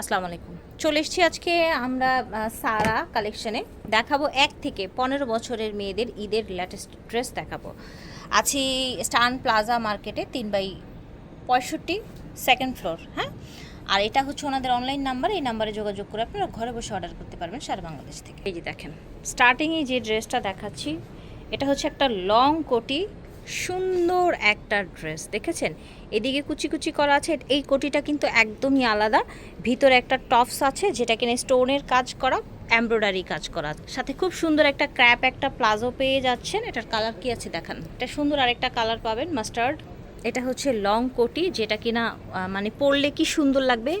আসসালামু আলাইকুম। চলে এসেছি আজকে আমরা সারা কালেকশনে দেখাবো এক থেকে পনেরো বছরের মেয়েদের ঈদের লেটেস্ট ড্রেস দেখাবো। আছি স্টান প্লাজা মার্কেটে তিন বাই পঁয়ষট্টি সেকেন্ড ফ্লোর হ্যাঁ? আর এটা হচ্ছে ওনাদের অনলাইন নাম্বার এই নাম্বারে যোগাযোগ করে আপনারা ঘরে বসে অর্ডার করতে পারবেন সারা বাংলাদেশ থেকে। এই যে দেখেন স্টার্টিংয়ে যে ড্রেসটা দেখাচ্ছি, এটা হচ্ছে একটা লং কোটি সুন্দর একটা ড্রেস, দেখেছেন? এদিকে কুচি কুচি করা আছে, এই কোটিটা কিন্তু একদমই আলাদা। ভিতরে একটা টপস আছে, যেটা কিনা স্টোনের কাজ করা, এমব্রয়ডারি কাজ করা। সাথে খুব সুন্দর একটা ক্র্যাপ, একটা প্লাজো পেয়ে যাচ্ছেন। এটার কালার কি আছে দেখান? এটা সুন্দর আরেকটা কালার পাবেন, মাস্টার্ড। এটা হচ্ছে লং কোটি, যেটা কিনা মানে পরলে কি সুন্দর লাগবে?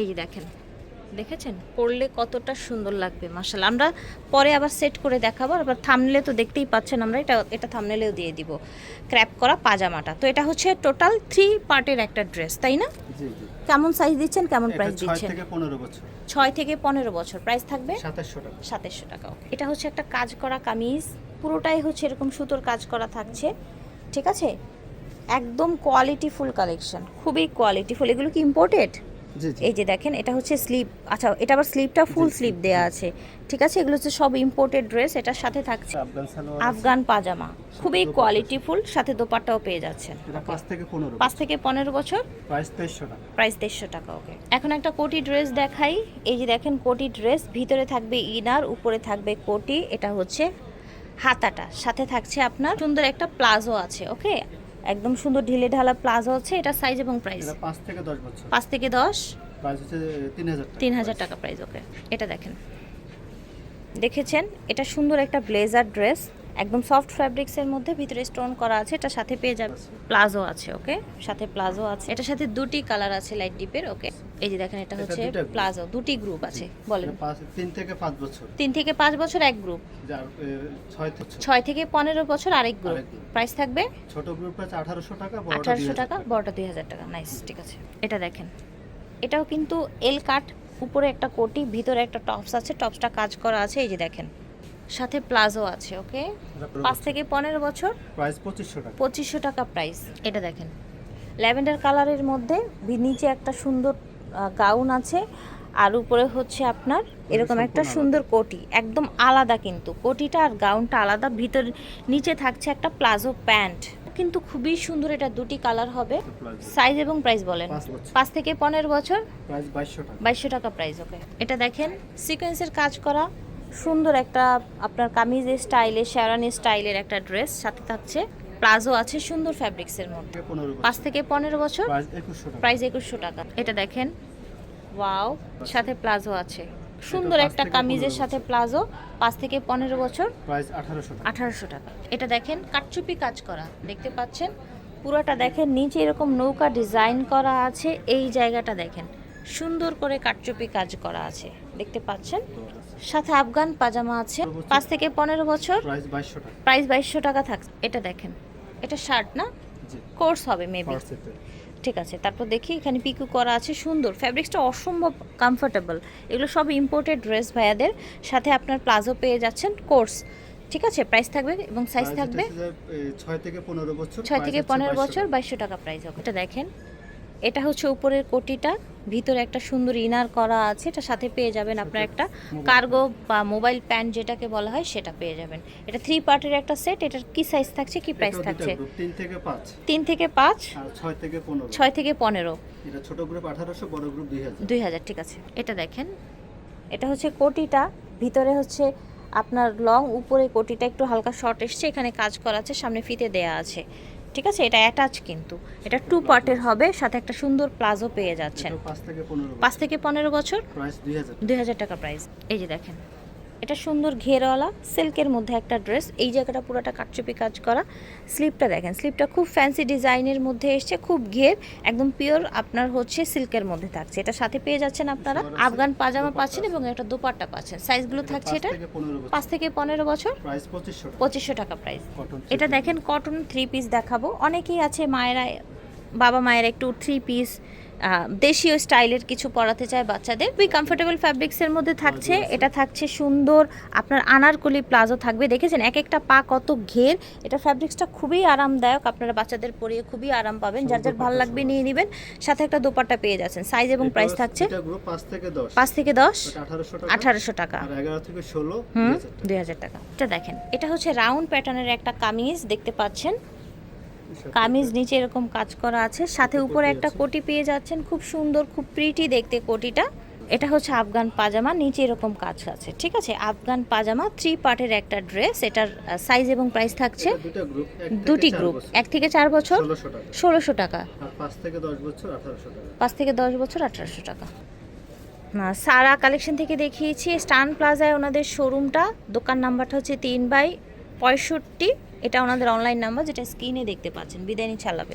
এই দেখেন দেখেছেন? পরলে কতটা সুন্দর লাগবে মার্শাল আমরা পরে আবার সেট করে দেখাবো। আবার থামনেলে তো দেখতেই পাচ্ছেন আমরা এটা এটা থামনেলেও দিয়ে দিব। ক্র্যাপ করা পাজামাটা। তো এটা হচ্ছে টোটাল থ্রি পার্টের একটা ড্রেস তাই না? কেমন সাইজ দিচ্ছেন কেমন প্রাইস দিচ্ছেন? ছয় থেকে পনেরো বছর। প্রাইস থাকবে? সাতাশশো টাকা। টাকা এটা হচ্ছে একটা কাজ করা কামিজ। পুরোটাই হচ্ছে এরকম সুতোর কাজ করা থাকছে। ঠিক আছে? একদম কোয়ালিটি ফুল কালেকশন খুবই কোয়ালিটি ফুল এগুলো কি ইম্পোর্টেড এই যে দেখেন এটা হচ্ছে স্লিপ। আচ্ছা এটা আবার স্লিপটা ফুল স্লিপ দেয়া আছে। ঠিক আছে? এগুলো হচ্ছে সব ইম্পোর্টেড ড্রেস এটার সাথে থাকছে আফগান পাজামা। খুবই কোয়ালিটি ফুল সাথে দোপাট্টাও পেয়ে যাচ্ছেন। পাঁচ থেকে পনেরো পাঁচ থেকে পনেরো বছর? প্রাইস দেড়শো টাকা। ওকে এখন একটা কোটি ড্রেস দেখাই। এই যে দেখেন কোটি ড্রেস ভিতরে থাকবে ইনার উপরে থাকবে কোটি। এটা হচ্ছে হাতাটা। সাথে থাকছে আপনার সুন্দর একটা প্লাজো আছে ওকে একদম সুন্দর ঢিলে ঢালা প্লাজো আছে এটা সাইজ এবং প্রাইস এটা পাঁচ থেকে দশ বছর। পাঁচ থেকে দশ? প্রাইস হচ্ছে তিন হাজার টাকা। প্রাইস ওকে এটা দেখেন। দেখেছেন? এটা সুন্দর একটা ব্লেজার ড্রেস একদম সফট ফ্যাব্রিক্সের মধ্যে ভিতরে স্টোন করা আছে এটা সাথে পেয়ে যাবে। প্লাজো আছে ওকে সাথে প্লাজো আছে। এটার সাথে দুটি কালার আছে লাইট ডিপের ওকে এই যে দেখেন এটা হচ্ছে প্লাজো দুটি গ্রুপ আছে বলেন। তিন থেকে পাঁচ বছর। তিন থেকে পাঁচ বছর এক গ্রুপ ছয় থেকে পনেরো বছর আরেক গ্রুপ প্রাইস থাকবে? ছোট গ্রুপ আছে আঠারোশো টাকা আঠারোশো টাকা বড়টা দুই হাজার টাকা। নাইস ঠিক আছে। এটা দেখেন। এটাও কিন্তু এল কাট উপরে একটা কোটি ভিতরে একটা টপস আছে টপসটা কাজ করা আছে এই যে দেখেন। সাথে প্লাজো আছে ওকে? পাঁচ থেকে পনেরো বছর। প্রাইস পঁচিশশো টাকা। পঁচিশশো টাকা প্রাইস এটা দেখেন। ল্যাভেন্ডার কালারের মধ্যে নিচে একটা সুন্দর গাউন আছে আর উপরে হচ্ছে আপনার এরকম একটা সুন্দর কোটি। একদম আলাদা কিন্তু। কোটিটা আর গাউনটা আলাদা। ভিতর নিচে থাকছে একটা প্লাজো প্যান্ট। কিন্তু খুবই সুন্দর এটা দুটি কালার হবে। সাইজ এবং প্রাইস বলেন। পাঁচ থেকে পনেরো বছর। বাইশশো টাকা। প্রাইস ওকে এটা দেখেন। সিকোয়েন্সের কাজ করা। সুন্দর একটা আপনার কামিজের স্টাইলে শেরানি স্টাইলের একটা ড্রেস সাথে থাকছে প্লাজো আছে সুন্দর ফ্যাব্রিক্সের মধ্যে। পাঁচ থেকে পনেরো বছর? প্রাইস একুশশো টাকা। এটা দেখেন ওয়াও সাথে প্লাজো আছে। সুন্দর একটা কামিজের সাথে প্লাজো পাঁচ থেকে পনেরো বছর আঠারোশো টাকা। এটা দেখেন কাটচুপি কাজ করা দেখতে পাচ্ছেন? পুরোটা দেখেন নিচে এরকম নৌকা ডিজাইন করা আছে এই জায়গাটা দেখেন। সুন্দর করে কাটচুপি কাজ করা আছে দেখতে পাচ্ছেন? সাথে আফগান পাজামা আছে। পাঁচ থেকে পনেরো বছর। প্রাইস বাইশশো টাকা। থাকছে এটা দেখেন। এটা শার্ট না? কোর্স হবে মেবি ঠিক আছে তারপর দেখি এখানে পিকু করা আছে সুন্দর। ফ্যাব্রিক্সটা অসম্ভব কমফোর্টেবল এগুলো সব ইম্পোর্টেড ড্রেস ভাইয়াদের। সাথে আপনার প্লাজো পেয়ে যাচ্ছেন কোর্স। ঠিক আছে প্রাইস থাকবে এবং সাইজ থাকবে ছয় থেকে পনেরো বছর। ছয় থেকে পনেরো বছর। বাইশশো টাকা প্রাইস হবে। এটা দেখেন। এটা হচ্ছে উপরের কোটিটা। ভিতরে একটা সুন্দর ইনার করা আছে এটা সাথে পেয়ে যাবেন আপনার একটা কার্গো বা মোবাইল প্যান্ট যেটাকে বলা হয় সেটা পেয়ে যাবেন। এটা থ্রি পার্টের একটা সেট এটার কি সাইজ থাকছে কি প্রাইস থাকছে? তিন থেকে পাঁচ। তিন থেকে পাঁচ? ছয় থেকে পনেরো। ছয় থেকে পনেরো। এটা ছোট গ্রুপ আঠারোশো বড় গ্রুপ দুই হাজার। দুই হাজার ঠিক আছে। এটা দেখেন। এটা হচ্ছে কোটিটা ভিতরে হচ্ছে আপনার লং উপরে কোটিটা একটু হালকা শর্ট এসছে এখানে কাজ করা আছে সামনে ফিতে দেয়া আছে। ঠিক আছে? এটা অ্যাটাচ কিন্তু। এটা টু পার্টের হবে সাথে একটা সুন্দর প্লাজো পেয়ে যাচ্ছেন। পাঁচ থেকে পনেরো বছর। দুই হাজার। টাকা প্রাইস এই যে দেখেন। এটা সুন্দর ঘেরওয়ালা সিল্কের মধ্যে একটা ড্রেস। এই জায়গাটা পুরোটা কাটচুপি কাজ করা। স্লিপটা দেখেন স্লিপটা খুব ফ্যান্সি ডিজাইনের মধ্যে এসছে খুব ঘের একদম পিওর আপনার হচ্ছে সিল্কের মধ্যে থাকছে। এটা সাথে পেয়ে যাচ্ছেন আপনারা আফগান পাজামা পাচ্ছেন। এবং একটা দোপাট্টা পাচ্ছেন। সাইজগুলো থাকছে এটা পাঁচ থেকে পনেরো বছর। পঁচিশশো টাকা। প্রাইস এটা দেখেন কটন থ্রি পিস দেখাবো। অনেকেই আছে মায়েরা বাবা মায়েরা একটু থ্রি পিস দেশীয় স্টাইলের কিছু পরাতে চায় বাচ্চাদের। বি কমফোর্টেবল ফ্যাব্রিক্সের মধ্যে থাকছে। এটা থাকছে সুন্দর। আপনার আনারকলি প্লাজো থাকবে। দেখেছেন? এক একটা পা কত ঘের। এটা ফ্যাব্রিক্সটা খুবই আরামদায়ক। আপনারা বাচ্চাদের পরিয়ে খুবই আরাম পাবেন। যার যার ভালো লাগবে নিয়ে নেবেন। সাথে একটা দোপাট্টা পেয়ে যাচ্ছেন। সাইজ এবং প্রাইস থাকছে পাঁচ থেকে দশ। আঠারোশো টাকা। হুম। দুই হাজার টাকা। এটা দেখেন। এটা হচ্ছে রাউন্ড প্যাটার্নের একটা কামিজ। দেখতে পাচ্ছেন? কামিজ নিচে এরকম কাজ করা আছে। সাথে উপরে একটা কোটি পেয়ে যাচ্ছেন। খুব সুন্দর খুব প্রিটি দেখতে কোটিটা। এটা হচ্ছে আফগান পাজামা নিচে এরকম কাজ আছে ঠিক আছে? আফগান পাজামা থ্রি পার্টের একটা ড্রেস এটার সাইজ এবং প্রাইস থাকছে দুটো গ্রুপ এক থেকে চার বছর। ষোলোশো টাকা। পাঁচ থেকে দশ বছর আঠারোশো টাকা। সারা কালেকশন থেকে দেখিয়েছি স্টান প্লাজায় ওনাদের শোরুমটা দোকান নাম্বারটা হচ্ছে তিন বাই পঁয়ষট্টি। এটা ওনাদের অনলাইন নাম্বার যেটা স্ক্রিনে দেখতে পাচ্ছেন বিদায় নিচ্ছে আল্লাহ।